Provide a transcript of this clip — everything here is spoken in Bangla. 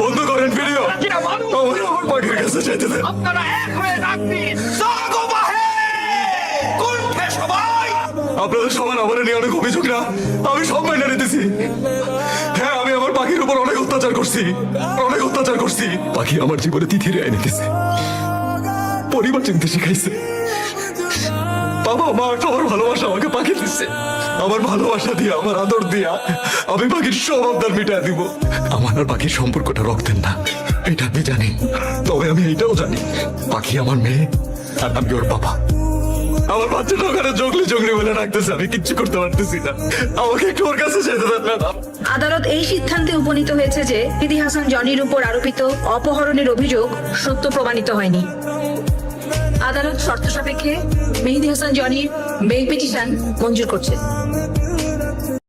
বন্ধ আপনাদের সমান আমার নিয়ে অনেক অভিযোগ না? আমি সব মাইনে নিতেছি। হ্যাঁ আমি আমার পাখির উপর অনেক অত্যাচার করছি। অনেক অত্যাচার করছি। পাখি আমার জীবনে তিথি রেয় নিতেছে। পরিবার চিনতে শিখাইছে। বাবা, মা সবার ভালোবাসা আমাকে পাখি দিচ্ছে আমার ভালোবাসা দিয়া, আমার আদর দিয়া, আমি পাখির সব আবদার মিটায় দিব। আমার আর পাখির সম্পর্কটা রক্তের না, এটা আমি জানি। তবে আমি এইটাও জানি, পাখি আমার মেয়ে, আর আমি ওর বাবা। আমার বাচ্চাটা ওখানে জগলি জগলি বলে রাখতেছে আমি কিচ্ছু করতে পারতেছি না। আমাকে একটু ওর কাছে যেতে দেন, ম্যাডাম। আদালত এই সিদ্ধান্তে উপনীত হয়েছে যে মেহেদি হাসান জনির উপর আরোপিত অপহরণের অভিযোগ সত্য প্রমাণিত হয়নি। আদালত শর্ত সাপেক্ষে মেহেদি হাসান জনির বেল পিটিশন মঞ্জুর করছে।